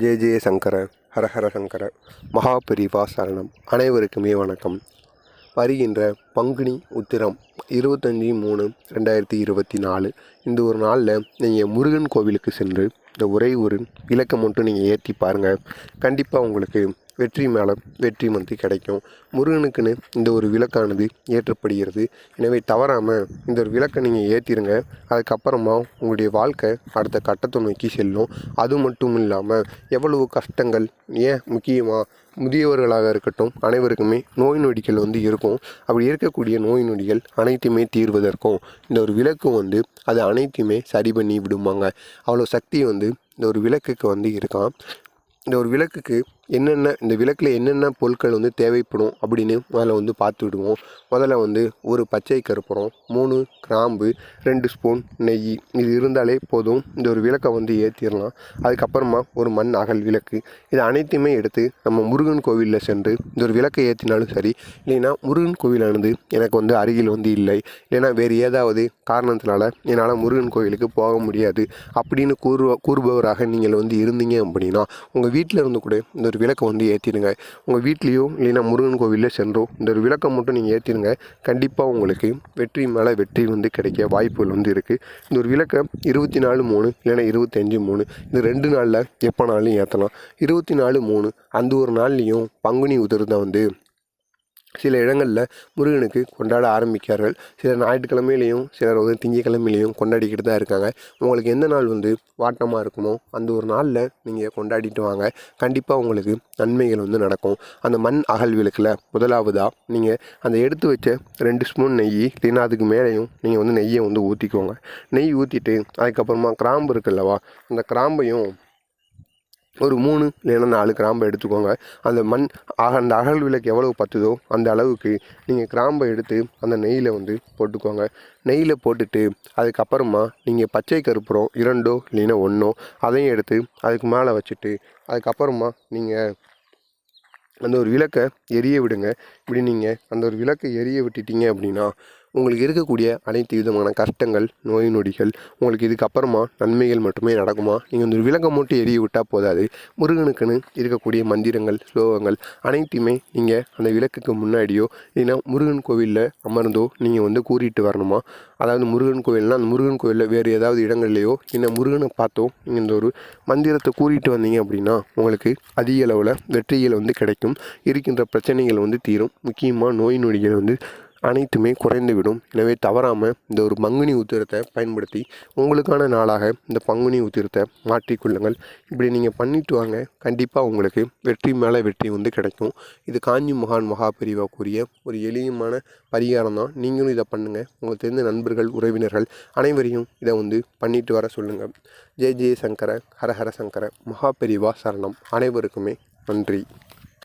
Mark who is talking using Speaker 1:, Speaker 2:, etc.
Speaker 1: ஜெய ஜெய சங்கர ஹரஹர சங்கர மகாபிரிவா சரணம். அனைவருக்குமே வணக்கம். வருகின்ற பங்குனி உத்திரம் இருபத்தஞ்சி மூணு ரெண்டாயிரத்தி இருபத்தி நாலு. இந்த ஒரு நாளில் நீங்கள் முருகன் கோவிலுக்கு சென்று இந்த ஒரே ஒரு விளக்கை மட்டும் நீங்கள் ஏற்றி பாருங்கள் கண்டிப்பாக உங்களுக்கு வெற்றி மேலே வெற்றி வந்து கிடைக்கும். முருகனுக்குன்னு இந்த ஒரு விளக்கானது ஏற்றப்படுகிறது. எனவே தவறாமல் இந்த ஒரு விளக்கை நீங்கள் ஏற்றிருங்க அதுக்கப்புறமா உங்களுடைய வாழ்க்கை அடுத்த கட்டத்தை நோக்கி செல்லும். அது மட்டும் இல்லாமல் எவ்வளவு கஷ்டங்கள் ஏன் முக்கியமாக முதியவர்களாக இருக்கட்டும் அனைவருக்குமே நோய் நொடிகள் வந்து இருக்கும். அப்படி இருக்கக்கூடிய நோய் நொடிகள் அனைத்துமே தீர்வதற்கும் இந்த ஒரு விளக்கு வந்து அது அனைத்தையுமே சரி பண்ணி விடுமாங்க. அவ்வளோ சக்தி வந்து இந்த ஒரு விளக்குக்கு வந்து இருக்கான் இந்த ஒரு விளக்குக்கு என்னென்ன இந்த விளக்கில் என்னென்ன பொருட்கள் வந்து தேவைப்படும் அப்படின்னு முதல்ல வந்து பார்த்து விடுவோம் முதல்ல வந்து ஒரு பச்சை கருப்புரம் மூணு கிராம்பு ரெண்டு ஸ்பூன் நெய். இது இருந்தாலே போதும். இந்த ஒரு விளக்கை வந்து ஏற்றிடலாம் அதுக்கப்புறமா ஒரு மண் அகல் விளக்கு. இது அனைத்தையுமே எடுத்து நம்ம முருகன் கோவிலில் சென்று இந்த ஒரு விளக்கை ஏற்றினாலும் சரி இல்லைன்னா முருகன் கோவிலானது எனக்கு வந்து அருகில் வந்து இல்லை. இல்லைன்னா வேறு ஏதாவது காரணத்தினால என்னால் முருகன் கோவிலுக்கு போக முடியாது அப்படின்னு கூறு கூறுபவராக நீங்கள் வந்து இருந்தீங்க அப்படின்னா உங்கள் வீட்டில் இருந்து கூட இந்த ஒரு விளக்கை வந்து ஏற்றிடுங்க உங்கள் வீட்லேயோ இல்லைன்னா முருகன் கோவிலில் சென்றோ இந்த ஒரு விளக்கை மட்டும் நீங்கள் ஏற்றிடுங்க கண்டிப்பாக உங்களுக்கு வெற்றி மேலே வெற்றி வந்து கிடைக்க வாய்ப்புகள் வந்து இருக்குது இந்த ஒரு விளக்கை இருபத்தி நாலு மூணு இல்லைன்னா இருபத்தஞ்சி மூணு இந்த ரெண்டு நாளில் எப்போனாலும் ஏற்றலாம் இருபத்தி நாலு மூணு அந்த ஒரு நாள்லேயும் பங்குனி உதிர்தான் வந்து சில இடங்களில் முருகனுக்கு கொண்டாட ஆரம்பிக்கிறார்கள். சில ஞாயிற்றுக்கிழமையிலையும் சிலர் வந்து திங்கக்கிழமையிலையும் கொண்டாடிக்கிட்டு தான் இருக்காங்க. உங்களுக்கு எந்த நாள் வந்து வாட்டமாக இருக்குமோ அந்த ஒரு நாளில் நீங்கள் கொண்டாடிட்டு வாங்க. கண்டிப்பாக உங்களுக்கு நன்மைகள் வந்து நடக்கும். அந்த மண் அகல் விளக்கில் முதலாவதாக நீங்கள் அந்த எடுத்து வச்ச ரெண்டு ஸ்பூன் நெய் இல்லைன்னா அதுக்கு மேலேயும் நீங்கள் வந்து நெய்யை வந்து ஊற்றிக்கோங்க நெய் ஊற்றிட்டு அதுக்கப்புறமா கிராம்பு இருக்குல்லவா அந்த கிராம்பையும் ஒரு மூணு இல்லைன்னா நாலு கிராம்பை எடுத்துக்கோங்க. அந்த மண் ஆக அந்த அகல் விளக்கு எவ்வளவு பத்துதோ அந்த அளவுக்கு நீங்கள் கிராம்பை எடுத்து அந்த நெய்யில் வந்து போட்டுக்கோங்க. நெய்யில் போட்டுட்டு அதுக்கப்புறமா நீங்கள் பச்சை கருப்புறம் இரண்டோ இல்லைன்னா ஒன்றோ அதையும் எடுத்து அதுக்கு மேலே வச்சுட்டு அதுக்கப்புறமா நீங்கள் அந்த ஒரு விளக்கை எரிய விடுங்க. இப்படி நீங்கள் அந்த ஒரு விளக்கை எரிய விட்டுட்டீங்க அப்படின்னா உங்களுக்கு இருக்கக்கூடிய அனைத்து விதமான கஷ்டங்கள் நோய் நொடிகள் உங்களுக்கு இதுக்கப்புறமா நன்மைகள் மட்டுமே நடக்குமா? நீங்கள் வந்து ஒரு மட்டும் எரிய விட்டால் போதாது. முருகனுக்குன்னு இருக்கக்கூடிய மந்திரங்கள் ஸ்லோகங்கள் அனைத்தையுமே நீங்கள் அந்த விளக்குக்கு முன்னாடியோ இல்லைன்னா முருகன் கோவிலில் அமர்ந்தோ நீங்கள் வந்து கூறிட்டு வரணுமா? அதாவது முருகன் கோவில்னால் அந்த முருகன் கோவிலில் வேறு ஏதாவது இடங்கள்லையோ இல்லை முருகனை பார்த்தோ நீங்கள் இந்த ஒரு மந்திரத்தை கூறிட்டு வந்தீங்க அப்படின்னா உங்களுக்கு அதிக அளவில் வெற்றிகள் வந்து கிடைக்கும். இருக்கின்ற பிரச்சனைகள் வந்து தீரும். முக்கியமாக நோய் நொடிகள் வந்து அனைத்துமே குறைந்துவிடும். எனவே தவறாமல் இந்த ஒரு பங்குனி உத்திரத்தை பயன்படுத்தி உங்களுக்கான நாளாக இந்த பங்குனி உத்திரத்தை மாற்றிக்கொள்ளுங்கள் இப்படி நீங்கள் பண்ணிட்டு வாங்க. கண்டிப்பாக உங்களுக்கு வெற்றி மேலே வெற்றி வந்து கிடைக்கும். இது காஞ்சி மகான் மகாபெரிவா கூறிய ஒரு எளியமான பரிகாரம் தான். நீங்களும் இதை பண்ணுங்கள் உங்களுக்கு தெரிந்த நண்பர்கள் உறவினர்கள் அனைவரையும் இதை வந்து பண்ணிட்டு வர சொல்லுங்கள் ஜெய ஜெய சங்கர ஹரஹர சங்கர மகாபெரிவா சரணம். அனைவருக்குமே நன்றி.